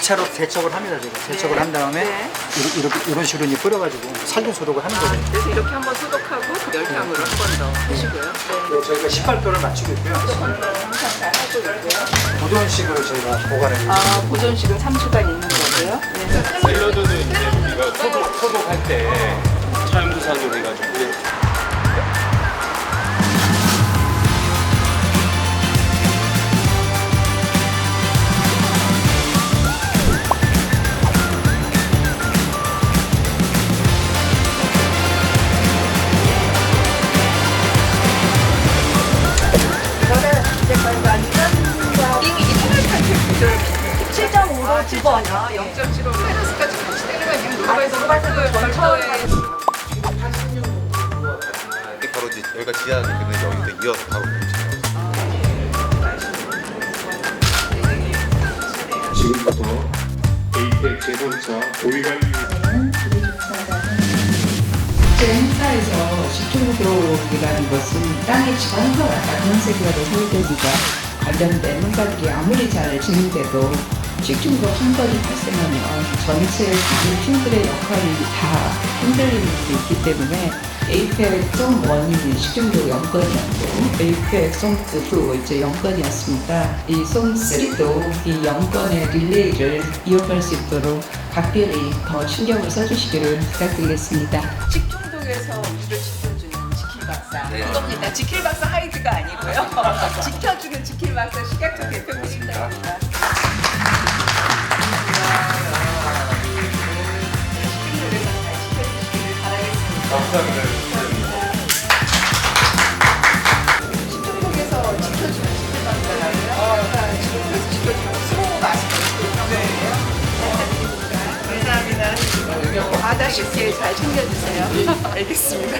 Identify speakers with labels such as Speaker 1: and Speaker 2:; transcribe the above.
Speaker 1: 1차로 세척을 합니다, 제가. 세척을
Speaker 2: 네.
Speaker 1: 한 다음에
Speaker 2: 네.
Speaker 1: 이렇게, 이렇게 이런 식으로 이제 뿌려가지고 살균 소독을 하는 거예요.
Speaker 2: 그래서 이렇게 한번 소독하고 그 열탕으로 한 번 더 하시고요. 네.
Speaker 1: 그리고 저희가 18도를 맞추고 있고요.
Speaker 2: 항상 잘 하고 있고요.
Speaker 1: 보존식으로 저희가 보관해 드리고
Speaker 2: 아, 보존식은 3주간 있는 거고요. 네.
Speaker 3: 샐러드는 이제 우리가 소독, 소독할 때 차염두산으로 해가지고
Speaker 2: 7.5로 두 번. 0.75 페널스까지 같이 때리면 지금 노르웨이에서 별도의 별도의
Speaker 4: 이게 바로 이제 여기가 지하 되는 여기서 이어서 바로
Speaker 5: 지금부터 에이펙 제설차 도의관리
Speaker 6: 실제 행사에서 식중독이라는 것은 땅의 전과와 같은 세계로 설계기가 관련된 행사들이 아무리 잘 진행돼도 식중독 한 번이 발생하면 전체 모든 팀들의 역할이 다 흔들리는 게 있기 때문에 에이펙 송 1이 식중독 에이펙 송 2도 이제 영건이었습니다. 이송 3도 이 영건의 릴레이를 이어갈 수 있도록 각별히 더 신경을 써주시기를 부탁드리겠습니다.
Speaker 2: 식중독에서 우리를 지켜주는 지킬 박사 이겁니다. 지킬 박사 하이드가 아니고요. 지켜주는 지킬 박사 시각적 대표님입니다. 바라겠습니다. 식중독에서 지켜주는 지킬 박사라고요? 아까 식중독에서 지켜주는 스모 마스크 감사합니다. 바다 쉽게 잘 챙겨주세요. 알겠습니다.